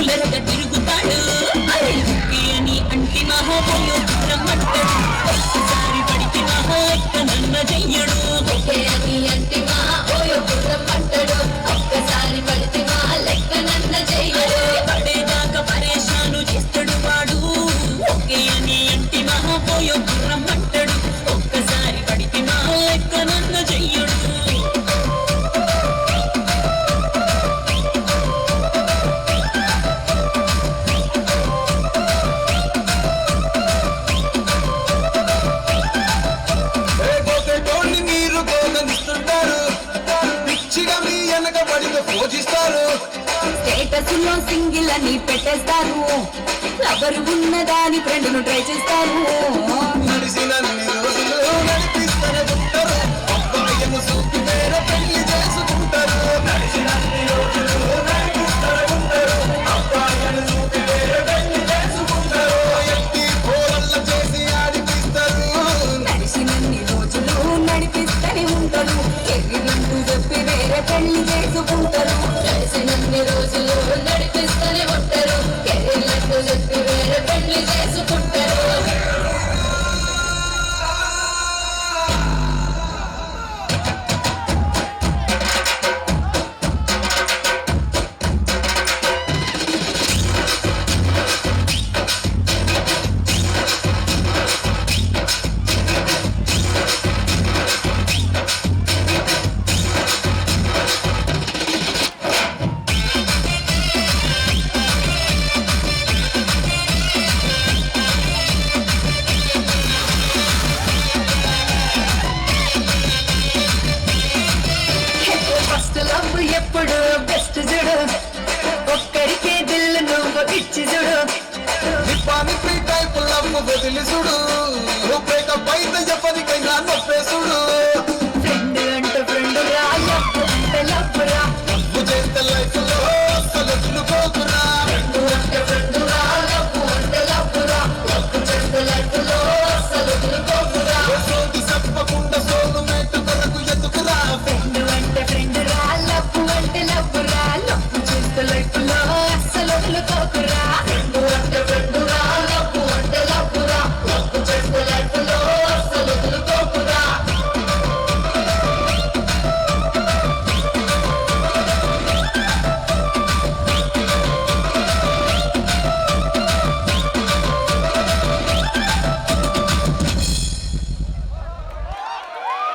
పులెట్ట తిరుగు లవర్లో సింగిల్ అని పెట్టేస్తారు. లవర్ ఉన్నదాని ఫ్రెండ్ను ట్రై చేస్తారు. రోజులు ఎప్పుడు బెస్ట్ చూడు ఒక్కడికే దిల్లు నువ్వు ఇచ్చి చూడు నిప్పాని ఫ్రీ టైప్ లవ్ వదిలి చూడు బ్రేకప్ అయితే చెప్పని